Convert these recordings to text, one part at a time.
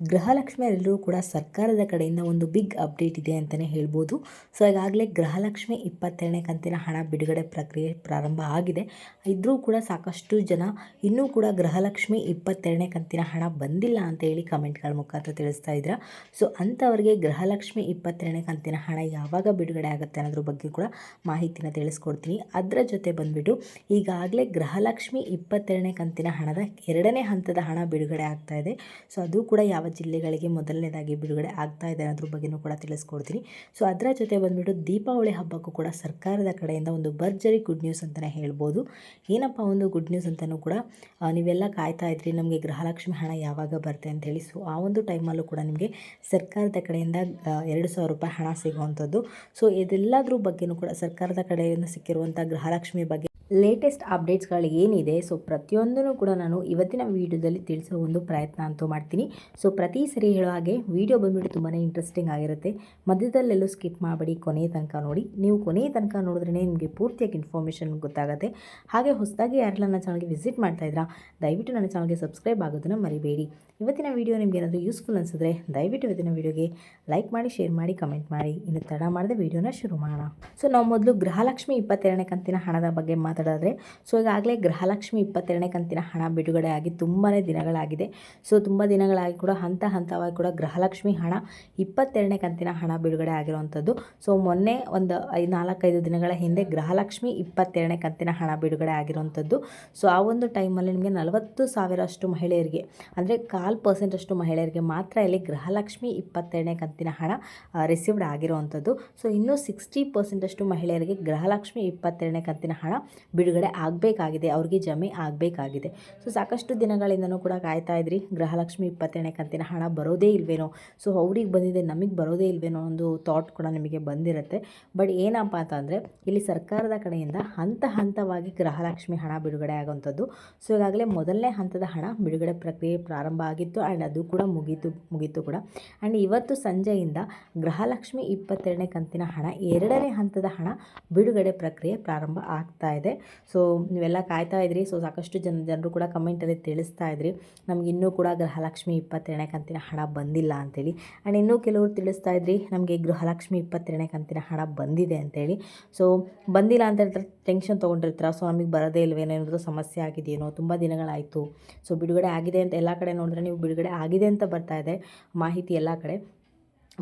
ಗೃಹಲಕ್ಷ್ಮಿ ಎಲ್ಲರೂ ಕೂಡ ಸರ್ಕಾರದ ಕಡೆಯಿಂದ ಒಂದು ಬಿಗ್ ಅಪ್ಡೇಟ್ ಇದೆ ಅಂತಲೇ ಹೇಳ್ಬೋದು. ಸೊ ಈಗಾಗಲೇ ಗೃಹಲಕ್ಷ್ಮಿ ಇಪ್ಪತ್ತೆರಡನೇ ಕಂತಿನ ಹಣ ಬಿಡುಗಡೆ ಪ್ರಕ್ರಿಯೆ ಪ್ರಾರಂಭ ಆಗಿದೆ. ಇದ್ದರೂ ಕೂಡ ಸಾಕಷ್ಟು ಜನ ಇನ್ನೂ ಕೂಡ ಗೃಹಲಕ್ಷ್ಮಿ ಇಪ್ಪತ್ತೆರಡನೇ ಕಂತಿನ ಹಣ ಬಂದಿಲ್ಲ ಅಂತ ಹೇಳಿ ಕಮೆಂಟ್ಗಳ ಮುಖಾಂತರ ತಿಳಿಸ್ತಾ ಇದ್ರ. ಸೊ ಅಂಥವ್ರಿಗೆ ಗೃಹಲಕ್ಷ್ಮಿ ಇಪ್ಪತ್ತೆರಡನೇ ಕಂತಿನ ಹಣ ಯಾವಾಗ ಬಿಡುಗಡೆ ಆಗುತ್ತೆ ಅನ್ನೋದ್ರ ಬಗ್ಗೆ ಕೂಡ ಮಾಹಿತಿನ ತಿಳಿಸ್ಕೊಡ್ತೀನಿ. ಅದರ ಜೊತೆ ಬಂದುಬಿಟ್ಟು, ಈಗಾಗಲೇ ಗೃಹಲಕ್ಷ್ಮಿ ಇಪ್ಪತ್ತೆರಡನೇ ಕಂತಿನ ಹಣದ ಎರಡನೇ ಹಂತದ ಹಣ ಬಿಡುಗಡೆ ಆಗ್ತಾ ಇದೆ. ಸೊ ಅದು ಕೂಡ ಯಾವ ಜಿಲ್ಲೆಗಳಿಗೆ ಮೊದಲನೇದಾಗಿ ಬಿಡುಗಡೆ ಆಗ್ತಾ ಇದೆ ಅನ್ನೋದ್ರ ಬಗ್ಗೆಯೂ ಕೂಡ ತಿಳಿಸ್ಕೊಡ್ತೀನಿ. ಸೊ ಅದರ ಜೊತೆ ಬಂದುಬಿಟ್ಟು ದೀಪಾವಳಿ ಹಬ್ಬಕ್ಕೂ ಕೂಡ ಸರ್ಕಾರದ ಕಡೆಯಿಂದ ಒಂದು ಭರ್ಜರಿ ಗುಡ್ ನ್ಯೂಸ್ ಅಂತಲೇ ಹೇಳ್ಬೋದು. ಏನಪ್ಪ ಒಂದು ಗುಡ್ ನ್ಯೂಸ್ ಅಂತಲೂ ಕೂಡ ನೀವೆಲ್ಲ ಕಾಯ್ತಾ ಇದ್ರಿ, ನಮಗೆ ಗೃಹಲಕ್ಷ್ಮಿ ಹಣ ಯಾವಾಗ ಬರುತ್ತೆ ಅಂತ ಹೇಳಿ ಸೊ ಆ ಒಂದು ಟೈಮಲ್ಲೂ ಕೂಡ ನಿಮಗೆ ಸರ್ಕಾರದ ಕಡೆಯಿಂದ ಎರಡು ಸಾವಿರ ರೂಪಾಯಿ ಹಣ ಸಿಗುವಂಥದ್ದು. ಸೊ ಇದೆಲ್ಲದ್ರ ಬಗ್ಗೆನೂ ಕೂಡ ಸರ್ಕಾರದ ಕಡೆಯಿಂದ ಸಿಕ್ಕಿರುವಂಥ ಗೃಹಲಕ್ಷ್ಮಿ ಬಗ್ಗೆ ಲೇಟೆಸ್ಟ್ ಅಪ್ಡೇಟ್ಸ್ಗಳು ಏನಿದೆ ಸೊ ಪ್ರತಿಯೊಂದನ್ನು ಕೂಡ ನಾನು ಇವತ್ತಿನ ವೀಡಿಯೋದಲ್ಲಿ ತಿಳಿಸೋ ಒಂದು ಪ್ರಯತ್ನ ಅಂತೂ ಮಾಡ್ತೀನಿ. ಸೊ ಪ್ರತಿ ಸರಿ ಹೇಳೋ ಹಾಗೆ ವೀಡಿಯೋ ಬಂದ್ಬಿಟ್ಟು ತುಂಬಾ ಇಂಟ್ರೆಸ್ಟಿಂಗ್ ಆಗಿರುತ್ತೆ. ಮಧ್ಯದಲ್ಲೆಲ್ಲೂ ಸ್ಕಿಪ್ ಮಾಡಬೇಡಿ ಕೊನೆಯ ತನಕ ನೋಡಿ. ನೀವು ಕೊನೆಯ ತನಕ ನೋಡಿದ್ರೇ ನಿಮಗೆ ಪೂರ್ತಿಯಾಗಿ ಇನ್ಫಾರ್ಮೇಷನ್ ಗೊತ್ತಾಗುತ್ತೆ. ಹಾಗೆ ಹೊಸದಾಗಿ ಯಾರೆಲ್ಲ ನನ್ನ ಚಾನಲ್ಗೆ ವಿಸಿಟ್ ಮಾಡ್ತಾ ಇದ್ರಾ, ದಯವಿಟ್ಟು ನನ್ನ ಚಾನಲ್ಗೆ ಸಬ್ಸ್ಕ್ರೈಬ್ ಆಗೋದನ್ನು ಮರಿಬೇಡಿ. ಇವತ್ತಿನ ವೀಡಿಯೋ ನಿಮ್ಗೆ ಏನಾದರೂ ಯೂಸ್ಫುಲ್ ಅನಿಸಿದ್ರೆ ದಯವಿಟ್ಟು ಇವತ್ತಿನ ವೀಡಿಯೋಗೆ ಲೈಕ್ ಮಾಡಿ ಶೇರ್ ಮಾಡಿ ಕಮೆಂಟ್ ಮಾಡಿ. ಇನ್ನು ತಡ ಮಾಡದೆ ವೀಡಿಯೋನ ಶುರು ಮಾಡೋಣ. ಸೊ ನಾವು ಮೊದಲು ಗೃಹಲಕ್ಷ್ಮಿ ಇಪ್ಪತ್ತೆರಡನೇ ಕಂತಿನ ಹಣದ ಬಗ್ಗೆ ಮಾತಾಡಿದ್ರೆ. ಸೊ ಈಗಾಗಲೇ ಗೃಹಲಕ್ಷ್ಮಿ ಇಪ್ಪತ್ತೆರಡನೇ ಕಂತಿನ ಹಣ ಬಿಡುಗಡೆ ಆಗಿ ತುಂಬಾ ದಿನಗಳಾಗಿದೆ. ಸೊ ತುಂಬ ದಿನಗಳಾಗಿ ಕೂಡ, ಹಂತ ಹಂತವಾಗಿ ಕೂಡ ಗೃಹಲಕ್ಷ್ಮಿ ಹಣ ಇಪ್ಪತ್ತೆರಡನೇ ಕಂತಿನ ಹಣ ಬಿಡುಗಡೆ ಆಗಿರುವಂಥದ್ದು. ಸೊ ಮೊನ್ನೆ ಒಂದು ಐದು ನಾಲ್ಕೈದು ದಿನಗಳ ಹಿಂದೆ ಗೃಹಲಕ್ಷ್ಮಿ ಇಪ್ಪತ್ತೆರಡನೇ ಕಂತಿನ ಹಣ ಬಿಡುಗಡೆ ಆಗಿರುವಂಥದ್ದು. ಸೊ ಆ ಒಂದು ಟೈಮಲ್ಲಿ ನಿಮಗೆ ನಲವತ್ತು ಸಾವಿರಷ್ಟು ಮಹಿಳೆಯರಿಗೆ, ಅಂದರೆ ಕಾಲು ಪರ್ಸೆಂಟಷ್ಟು ಮಹಿಳೆಯರಿಗೆ ಮಾತ್ರ ಇಲ್ಲಿ ಗೃಹಲಕ್ಷ್ಮಿ ಇಪ್ಪತ್ತೆರಡನೇ ಕಂತಿನ ಹಣ ರಿಸೀವ್ಡ್ ಆಗಿರುವಂಥದ್ದು. ಸೊ ಇನ್ನೂ ಸಿಕ್ಸ್ಟಿ ಪರ್ಸೆಂಟಷ್ಟು ಮಹಿಳೆಯರಿಗೆ ಗೃಹಲಕ್ಷ್ಮಿ ಇಪ್ಪತ್ತೆರಡನೇ ಕಂತಿನ ಹಣ ಬಿಡುಗಡೆ ಆಗಬೇಕಾಗಿದೆ, ಅವ್ರಿಗೆ ಜಮೆ ಆಗಬೇಕಾಗಿದೆ. ಸೊ, ಸಾಕಷ್ಟು ದಿನಗಳಿಂದನೂ ಕೂಡ ಕಾಯ್ತಾ ಇದ್ರಿ. ಗೃಹಲಕ್ಷ್ಮಿ ಇಪ್ಪತ್ತೆರಡನೇ ಕಂತಿನ ಹಣ ಬರೋದೇ ಇಲ್ವೇನೋ? ಸೊ, ಅವ್ರಿಗೆ ಬಂದಿದೆ ನಮಗೆ ಬರೋದೇ ಇಲ್ವೇನೋ ಒಂದು ಥಾಟ್ ಕೂಡ ನಿಮಗೆ ಬಂದಿರುತ್ತೆ. ಬಟ್ ಏನಪ್ಪ ಅಂತಂದರೆ, ಇಲ್ಲಿ ಸರ್ಕಾರದ ಕಡೆಯಿಂದ ಹಂತ ಹಂತವಾಗಿ ಗೃಹಲಕ್ಷ್ಮಿ ಹಣ ಬಿಡುಗಡೆ ಆಗುವಂಥದ್ದು. ಸೊ, ಈಗಾಗಲೇ ಮೊದಲನೇ ಹಂತದ ಹಣ ಬಿಡುಗಡೆ ಪ್ರಕ್ರಿಯೆ ಪ್ರಾರಂಭ ಆಗಿತ್ತು. ಆ್ಯಂಡ್ ಅದು ಕೂಡ ಮುಗೀತು ಮುಗೀತು ಕೂಡ. ಆ್ಯಂಡ್ ಇವತ್ತು ಸಂಜೆಯಿಂದ ಗೃಹಲಕ್ಷ್ಮಿ ಇಪ್ಪತ್ತೆರಡನೇ ಕಂತಿನ ಹಣ ಎರಡನೇ ಹಂತದ ಹಣ ಬಿಡುಗಡೆ ಪ್ರಕ್ರಿಯೆ ಪ್ರಾರಂಭ ಆಗ್ತಾ ಇದೆ. ಸೊ ನೀವೆಲ್ಲ ಕಾಯ್ತಾ ಇದ್ರಿ, ಸೊ ಸಾಕಷ್ಟು ಜನ, ಜನರು ಕೂಡ ಕಮೆಂಟಲ್ಲಿ ತಿಳಿಸ್ತಾ ಇದ್ರಿ. ನಮ್ಗೆ ಇನ್ನೂ ಕೂಡ ಗೃಹಲಕ್ಷ್ಮಿ ಇಪ್ಪತ್ತೆರಡನೇ ಕಂತಿನ ಹಣ ಬಂದಿಲ್ಲ ಅಂತೇಳಿ. ಆ್ಯಂಡ್ ಇನ್ನೂ ಕೆಲವರು ತಿಳಿಸ್ತಾ ಇದ್ರಿ, ನಮಗೆ ಗೃಹಲಕ್ಷ್ಮಿ ಇಪ್ಪತ್ತೆರಡನೇ ಕಂತಿನ ಹಣ ಬಂದಿದೆ ಅಂತೇಳಿ. ಸೊ ಬಂದಿಲ್ಲ ಅಂತ ಹೇಳ್ತಾರೆ ಟೆನ್ಷನ್ ತೊಗೊಂಡಿರ್ತಾರ. ಸೊ ನಮಗೆ ಬರೋದೇ ಇಲ್ವೇನೋ ಏನಾದರೂ ಸಮಸ್ಯೆ ಆಗಿದೆಯೇನೋ, ತುಂಬ ದಿನಗಳಾಯಿತು. ಸೊ ಬಿಡುಗಡೆ ಆಗಿದೆ ಅಂತ ಎಲ್ಲ ಕಡೆ ನೋಡಿದ್ರೆ, ನೀವು ಬಿಡುಗಡೆ ಆಗಿದೆ ಅಂತ ಬರ್ತಾ ಇದೆ ಮಾಹಿತಿ ಎಲ್ಲ ಕಡೆ.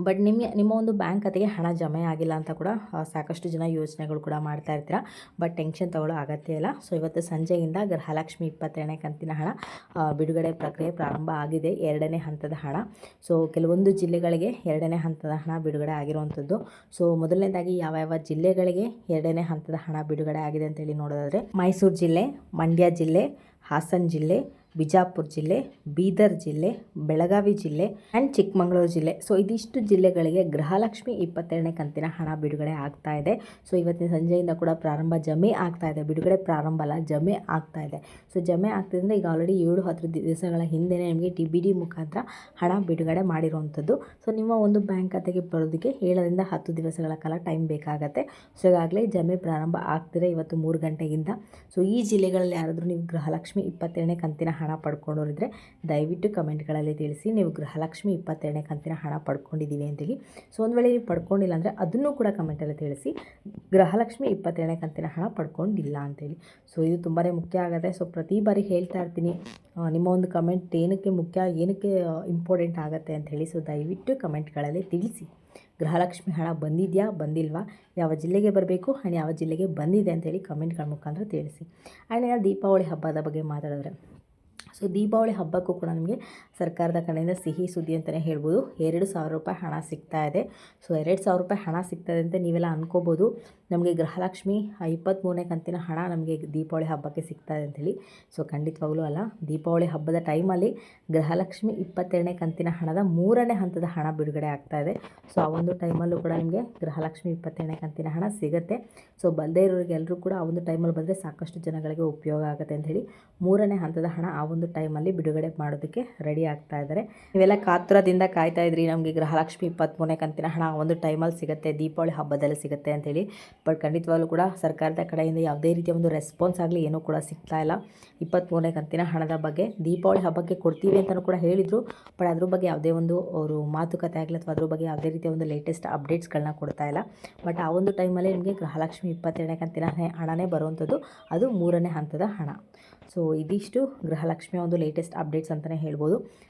ಬಟ್ ನಿಮ್ಮ ನಿಮ್ಮ ಒಂದು ಬ್ಯಾಂಕ್ ಖಾತೆಗೆ ಹಣ ಜಮೆ ಆಗಿಲ್ಲ ಅಂತ ಕೂಡ ಸಾಕಷ್ಟು ಜನ ಯೋಚನೆಗಳು ಕೂಡ ಮಾಡ್ತಾ ಇರ್ತೀರ? ಬಟ್ ಟೆನ್ಷನ್ ತಗೊಳ್ಳೋ ಅಗತ್ಯ ಇಲ್ಲ. ಸೊ ಇವತ್ತು ಸಂಜೆಯಿಂದ ಗೃಹಲಕ್ಷ್ಮಿ ಇಪ್ಪತ್ತೆರಡನೇ ಕಂತಿನ ಹಣ ಬಿಡುಗಡೆ ಪ್ರಕ್ರಿಯೆ ಪ್ರಾರಂಭ ಆಗಿದೆ. ಎರಡನೇ ಹಂತದ ಹಣ. ಸೊ ಕೆಲವೊಂದು ಜಿಲ್ಲೆಗಳಿಗೆ ಎರಡನೇ ಹಂತದ ಹಣ ಬಿಡುಗಡೆ ಆಗಿರುವಂಥದ್ದು. ಸೊ ಮೊದಲನೇದಾಗಿ ಯಾವ ಯಾವ ಜಿಲ್ಲೆಗಳಿಗೆ ಎರಡನೇ ಹಂತದ ಹಣ ಬಿಡುಗಡೆ ಆಗಿದೆ ಅಂತೇಳಿ ನೋಡೋದಾದರೆ, ಮೈಸೂರು ಜಿಲ್ಲೆ, ಮಂಡ್ಯ ಜಿಲ್ಲೆ, ಹಾಸನ ಜಿಲ್ಲೆ ಬಿಜಾಪುರ ಜಿಲ್ಲೆ, ಬೀದರ್ ಜಿಲ್ಲೆ, ಬೆಳಗಾವಿ ಜಿಲ್ಲೆ ಆ್ಯಂಡ್ ಚಿಕ್ಕಮಗಳೂರು ಜಿಲ್ಲೆ. ಸೊ ಇದಿಷ್ಟು ಜಿಲ್ಲೆಗಳಿಗೆ ಗೃಹಲಕ್ಷ್ಮಿ ಇಪ್ಪತ್ತೆರಡನೇ ಕಂತಿನ ಹಣ ಬಿಡುಗಡೆ ಆಗ್ತಾ ಇದೆ. ಸೊ ಇವತ್ತಿನ ಸಂಜೆಯಿಂದ ಕೂಡ ಪ್ರಾರಂಭ ಜಮೆ ಆಗ್ತಾ ಇದೆ. ಬಿಡುಗಡೆ ಪ್ರಾರಂಭ ಅಲ್ಲ, ಜಮೆ ಆಗ್ತಾ ಇದೆ. ಸೊ ಜಮೆ ಆಗ್ತಿದ್ರೆ ಈಗ ಆಲ್ರೆಡಿ ಏಳು, ಹತ್ತು ದಿವಸಗಳ ಹಿಂದೆಯೇ ನಿಮಗೆ ಟಿ ಬಿ ಡಿ ಮುಖಾಂತರ ಹಣ ಬಿಡುಗಡೆ ಮಾಡಿರುವಂಥದ್ದು. ಸೊ ನಿಮ್ಮ ಒಂದು ಬ್ಯಾಂಕ್ ಖಾತೆಗೆ ಬರೋದಕ್ಕೆ ಏಳರಿಂದ ಹತ್ತು ದಿವಸಗಳ ಕಾಲ ಟೈಮ್ ಬೇಕಾಗತ್ತೆ. ಸೊ ಈಗಾಗಲೇ ಜಮೆ ಪ್ರಾರಂಭ ಆಗ್ತಿದೆ ಇವತ್ತು ಮೂರು ಗಂಟೆಗಿಂತ ಸೊ ಈ ಜಿಲ್ಲೆಗಳಲ್ಲಿ ಯಾರಾದರೂ ನೀವು ಗೃಹಲಕ್ಷ್ಮಿ ಇಪ್ಪತ್ತೆರಡನೇ ಕಂತಿನ ಹಣ ಪಡ್ಕೊಂಡೋರಿದ್ರೆ ದಯವಿಟ್ಟು ಕಮೆಂಟ್ಗಳಲ್ಲಿ ತಿಳಿಸಿ. ನೀವು ಗೃಹಲಕ್ಷ್ಮಿ ಇಪ್ಪತ್ತೆರಡನೇ ಕಂತಿನ ಹಣ ಪಡ್ಕೊಂಡಿದ್ದೀವಿ ಅಂತೇಳಿ. ಸೊ, ಒಂದು ವೇಳೆ ನೀವು ಪಡ್ಕೊಂಡಿಲ್ಲ ಅಂದರೆ ಅದನ್ನು ಕೂಡ ಕಮೆಂಟಲ್ಲಿ ತಿಳಿಸಿ. ಗೃಹಲಕ್ಷ್ಮಿ ಇಪ್ಪತ್ತೆರಡನೇ ಕಂತಿನ ಹಣ ಪಡ್ಕೊಂಡಿಲ್ಲ ಅಂತೇಳಿ. ಸೊ, ಇದು ತುಂಬಾ ಮುಖ್ಯ ಆಗುತ್ತೆ. ಸೊ, ಪ್ರತಿ ಬಾರಿ ಹೇಳ್ತಾ ಇರ್ತೀನಿ. ನಿಮ್ಮ ಒಂದು ಕಮೆಂಟ್ ಏನಕ್ಕೆ ಮುಖ್ಯ, ಏನಕ್ಕೆ ಇಂಪಾರ್ಟೆಂಟ್ ಆಗುತ್ತೆ ಅಂತ ಹೇಳಿ ಸೊ, ದಯವಿಟ್ಟು ಕಮೆಂಟ್ಗಳಲ್ಲಿ ತಿಳಿಸಿ. ಗೃಹಲಕ್ಷ್ಮಿ ಹಣ ಬಂದಿದೆಯಾ, ಬಂದಿಲ್ವಾ, ಯಾವ ಜಿಲ್ಲೆಗೆ ಬರಬೇಕು ಆ್ಯಂಡ್ ಯಾವ ಜಿಲ್ಲೆಗೆ ಬಂದಿದೆ ಅಂತೇಳಿ ಕಮೆಂಟ್ಗಳ ಮುಖಾಂತರ ತಿಳಿಸಿ. ಆ್ಯಂಡ್ ದೀಪಾವಳಿ ಹಬ್ಬದ ಬಗ್ಗೆ ಮಾತಾಡಿದ್ರೆ ಸೊ ದೀಪಾವಳಿ ಹಬ್ಬಕ್ಕೂ ಕೂಡ ನಿಮಗೆ ಸರ್ಕಾರದ ಕಡೆಯಿಂದ ಸಿಹಿ ಸುದ್ದಿ ಅಂತಲೇ ಹೇಳ್ಬೋದು. ಎರಡು ಸಾವಿರ ರೂಪಾಯಿ ಹಣ ಸಿಗ್ತಾ ಇದೆ. ಸೊ ಎರಡು ಸಾವಿರ ರೂಪಾಯಿ ಹಣ ಸಿಗ್ತದೆ ಅಂತ ನೀವೆಲ್ಲ ಅನ್ಕೋಬೋದು. ನಮಗೆ ಗೃಹಲಕ್ಷ್ಮಿ ಇಪ್ಪತ್ತ್ಮೂರನೇ ಕಂತಿನ ಹಣ ನಮಗೆ ದೀಪಾವಳಿ ಹಬ್ಬಕ್ಕೆ ಸಿಗ್ತಾ ಇದೆ ಅಂತೇಳಿ. ಸೊ ಖಂಡಿತವಾಗ್ಲೂ ಅಲ್ಲ, ದೀಪಾವಳಿ ಹಬ್ಬದ ಟೈಮಲ್ಲಿ ಗೃಹಲಕ್ಷ್ಮಿ ಇಪ್ಪತ್ತೆರಡನೇ ಕಂತಿನ ಹಣದ ಮೂರನೇ ಹಂತದ ಹಣ ಬಿಡುಗಡೆ ಆಗ್ತಾ ಇದೆ. ಸೊ ಆ ಒಂದು ಟೈಮಲ್ಲೂ ಕೂಡ ನಿಮಗೆ ಗೃಹಲಕ್ಷ್ಮಿ ಇಪ್ಪತ್ತೆರಡನೇ ಕಂತಿನ ಹಣ ಸಿಗುತ್ತೆ. ಸೊ ಬಲ್ಲದೇ ಇರೋರಿಗೆ ಎಲ್ಲರೂ ಕೂಡ ಆ ಒಂದು ಟೈಮಲ್ಲಿ ಬಂದರೆ ಸಾಕಷ್ಟು ಜನಗಳಿಗೆ ಉಪಯೋಗ ಆಗುತ್ತೆ ಅಂತ ಹೇಳಿ ಮೂರನೇ ಹಂತದ ಹಣ ಆ ಒಂದು ಟೈಮಲ್ಲಿ ಬಿಡುಗಡೆ ಮಾಡೋದಕ್ಕೆ ರೆಡಿ ಆಗ್ತಾ ಇದ್ದಾರೆ. ನೀವೆಲ್ಲ ಕಾತುರದಿಂದ ಕಾಯ್ತಾ ಇದ್ರಿ, ನಮಗೆ ಗೃಹಲಕ್ಷ್ಮಿ ಇಪ್ಪತ್ತ್ಮೂರನೇ ಕಂತಿನ ಹಣ ಆ ಒಂದು ಟೈಮಲ್ಲಿ ಸಿಗುತ್ತೆ, ದೀಪಾವಳಿ ಹಬ್ಬದಲ್ಲಿ ಸಿಗುತ್ತೆ ಅಂತೇಳಿ. ಬಟ್ ಖಂಡಿತವಾಗ್ಲೂ ಕೂಡ ಸರ್ಕಾರದ ಕಡೆಯಿಂದ ಯಾವುದೇ ರೀತಿಯ ಒಂದು ರೆಸ್ಪಾನ್ಸ್ ಆಗಲಿ ಏನೂ ಕೂಡ ಸಿಗ್ತಾ ಇಲ್ಲ. ಇಪ್ಪತ್ತ್ಮೂರನೇ ಕಂತಿನ ಹಣದ ಬಗ್ಗೆ, ದೀಪಾವಳಿ ಹಬ್ಬಕ್ಕೆ ಕೊಡ್ತೀವಿ ಅಂತಲೂ ಕೂಡ ಹೇಳಿದರು. ಬಟ್ ಅದ್ರ ಬಗ್ಗೆ ಯಾವುದೇ ಒಂದು ಅವರು ಮಾತುಕತೆ ಆಗಲಿ ಅಥವಾ ಅದ್ರ ಬಗ್ಗೆ ಯಾವುದೇ ರೀತಿಯ ಒಂದು ಲೇಟೆಸ್ಟ್ ಅಪ್ಡೇಟ್ಸ್ಗಳನ್ನ ಕೊಡ್ತಾ ಇಲ್ಲ. ಬಟ್ ಆ ಒಂದು ಟೈಮಲ್ಲಿ ನಿಮಗೆ ಗೃಹಲಕ್ಷ್ಮಿ ಇಪ್ಪತ್ತೆರಡನೇ ಕಂತಿನ ಹಣನೇ ಬರುವಂಥದ್ದು. ಅದು ಮೂರನೇ ಹಂತದ ಹಣ. ಸೊ ಇದಿಷ್ಟು ಗೃಹಲಕ್ಷ್ಮಿಯ ಒಂದು ಲೇಟೆಸ್ಟ್ ಅಪ್ಡೇಟ್ಸ್ ಅಂತಲೇ ಹೇಳ್ಬೋದು.